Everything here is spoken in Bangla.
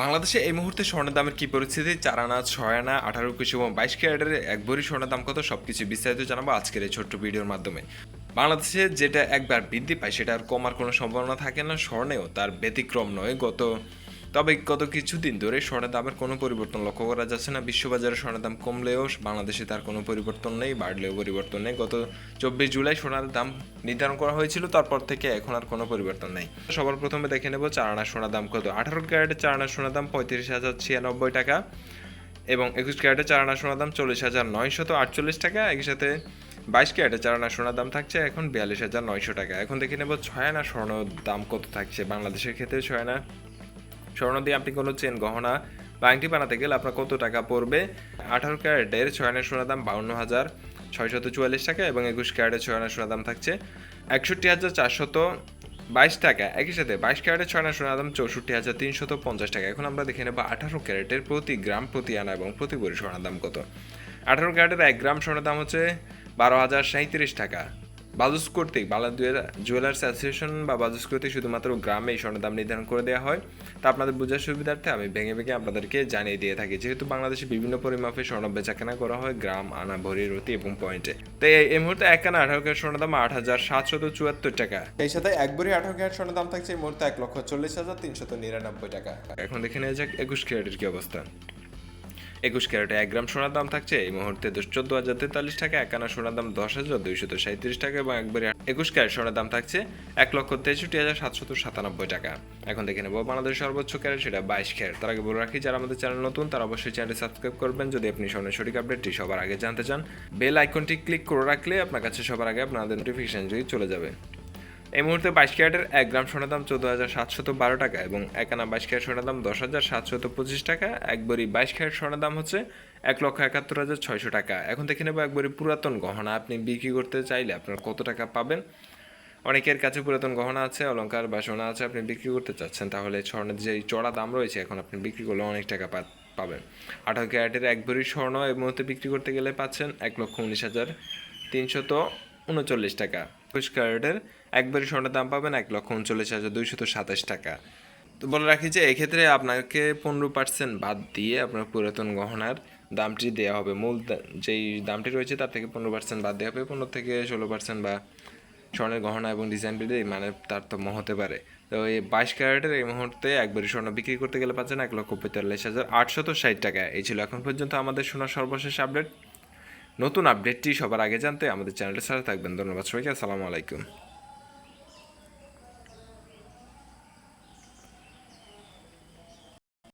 বাংলাদেশে এই মুহূর্তে স্বর্ণের দামের কি পরিস্থিতি? চার আনা ছয় আনা আঠারো কিছু এবং বাইশ ক্যারেটের এক ভরি স্বর্ণের দাম কত? সব কিছু বিস্তারিত জানাব আজকের এই ছোট্ট ভিডিওর মাধ্যমে। বাংলাদেশে যেটা একবার বৃদ্ধি পায় সেটা আর কমার কোনো সম্ভাবনা থাকে না। স্বর্ণেও তার ব্যতিক্রম নয়। গত তবে গত কিছুদিন ধরে স্বর্ণের দামের কোনো পরিবর্তন লক্ষ্য করা যাচ্ছে না। বিশ্ববাজারে স্বর্ণের দাম কমলেও বাংলাদেশে তার কোনো পরিবর্তন নেই, বাড়লেও পরিবর্তন নেই। গত চব্বিশ জুলাই সোনার দাম নির্ধারণ করা হয়েছিল, তারপর থেকে এখন আর কোনো পরিবর্তন নেই। সবার প্রথমে দেখে নেব চার আনা সোনার দাম কত। আঠারো ক্যারেটের চার আনা সোনার দাম পঁয়ত্রিশ হাজার ছিয়ানব্বই টাকা এবং একুশ ক্যারেটের চার আনা সোনার দাম চল্লিশ হাজার নয়শত আটচল্লিশ টাকা। একই সাথে বাইশ ক্যারেটের চার আনা সোনার দাম থাকছে এখন বিয়াল্লিশ হাজার নয়শো টাকা। এখন দেখে নেব ছয় আনা স্বর্ণ দাম কত থাকছে। বাংলাদেশের ক্ষেত্রে ছয় আনা স্বর্ণ দিয়ে আপনি কোনো চেন, গহনা বা আংটি বানাতে গেলে আপনার কত টাকা পড়বে? আঠারো ক্যারেটের ছয় আনার সোনার দাম বাউন্ন হাজার ছয়শত চুয়াল্লিশ টাকা এবং একুশ ক্যারেটের ছয় আনার সোনার দাম থাকছে একষট্টি হাজার চারশত বাইশ টাকা। একই সাথে বাইশ ক্যারেটের ছয় আনার সোনার দাম চৌষট্টি হাজার তিনশত পঞ্চাশ টাকা। এখন আমরা দেখে নেব আঠারো ক্যারেটের প্রতি গ্রাম, প্রতি আনা এবং প্রতি ভরি সোনার দাম কত। আঠারো ক্যারেটের এক গ্রাম সোনার দাম হচ্ছে বারো হাজার সাঁত্রিশ টাকা। বাজুস কর্তৃক বাংলাদেশ জুয়েলার্স অ্যাসোসিয়েশন বা বাজুস কর্তৃক শুধুমাত্র গ্রামে স্বর্ণের দাম নির্ধারণ করে দেওয়া হয়। তা আপনাদের বোঝার সুবিধার্থে আমি ভেঙে ভেঙে আপনাদেরকে জানিয়ে দিয়ে থাকি যেহেতু বাংলাদেশে বিভিন্ন পরিমাপে স্বর্ণ বেচা কেনা করা হয় গ্রাম আনা ভরি রতি এবং পয়েন্টে। তো এই- এই মুহূর্তে এক আনা আঠারো ক্যারেট স্বর্ণের দাম আট হাজার সাতশত চুয়াত্তর টাকা। এই সাথে এক ভরি আঠারো ক্যারেট স্বর্ণের দাম থাকছে এই মুহূর্তে এক লক্ষ চল্লিশ হাজার তিনশত নিরানব্বই টাকা। এখন দেখে নেওয়া যাক একুশ ক্যারেটের কি অবস্থা। একুশ ক্যারেটে এক গ্রাম সোনার দাম থাকছে। এই মুহূর্তে চোদ্দ হাজার তেতাল্লিশ টাকা এক আনা সোনার দাম দশ হাজার দুইশত সাঁত্রিশ টাকা এবং একবারে একুশ ক্যারেট সোনার দাম থাকছে এক লক্ষ তেষট্টি হাজার সাতশত সাতানব্বই টাকা। এখন দেখে নেব বাংলাদেশের সর্বোচ্চ ক্যারেট, সেটা বাইশ ক্যারেট। তার আগে বলে রাখি, যারা আমাদের চ্যানেল নতুন, তারা অবশ্যই চ্যানেলটি সাবস্ক্রাইব করবেন। যদি আপনি স্বর্ণের সঠিক আপডেটটি সবার আগে জানতে চান, বেল আইকনটি ক্লিক করে রাখলে আপনার কাছে সবার আগে আপনাদের নোটিফিকেশন যদি চলে যাবে। এই মুহূর্তে বাইশ ক্যারেটের এক গ্রাম সোনার দাম চোদ্দ হাজার সাতশত বারো টাকা এবং এক আনা বাইশ ক্যারেট সোনার দাম দশ হাজার সাতশত পঁচিশ টাকা। একবারই বাইশ ক্যারেট সোনার দাম হচ্ছে এক লক্ষ একাত্তর হাজার ছয়শো টাকা। এখন দেখে নেব একবারই পুরাতন গহনা। আপনি বিক্রি করতে চাইলে আপনার কত টাকা পাবেন? অনেকের কাছে পুরাতন গহনা আছে অলঙ্কার বা সোনা আছে, আপনি বিক্রি করতে চাচ্ছেন, তাহলে স্বর্ণের যে চড়া দাম রয়েছে, এখন আপনি বিক্রি করলে অনেক টাকা পাবেন। আঠারো ক্যারেটের এক ভরি স্বর্ণ এই মুহূর্তে বিক্রি করতে গেলে পাচ্ছেন এক লক্ষ উনিশ হাজার তিনশত উনচল্লিশ টাকা। একুশ ক্যারেটের একবারই স্বর্ণের দাম পাবেন এক লক্ষ উনচল্লিশ হাজার দুইশত সাতাশ টাকা। তো বলে রাখি যে এক্ষেত্রে আপনাকে পনেরো পার্সেন্ট বাদ দিয়ে আপনার পুরাতন গহনার দামটি দেওয়া হবে। মূল যেই দামটি রয়েছে তার থেকে পনেরো পার্সেন্ট বাদ দেওয়া হবে। পনেরো থেকে ষোলো পার্সেন্ট বা স্বর্ণের গহনা এবং ডিজাইন পেলে মানে তারতম্য হতে পারে। তো এই বাইশ ক্যারেটের এই মুহূর্তে একবারই স্বর্ণ বিক্রি করতে গেলে পাচ্ছেন এক লক্ষ পঁয়তাল্লিশ হাজার আটশত ষাট টাকা। এই ছিল এখন পর্যন্ত আমাদের শোনা সর্বশেষ আপডেট। নতুন আপডেটটি সবার আগে জানতে আমাদের চ্যানেলটা সাথে থাকবেন। ধন্যবাদ সবাইকে। আসসালামু আলাইকুম।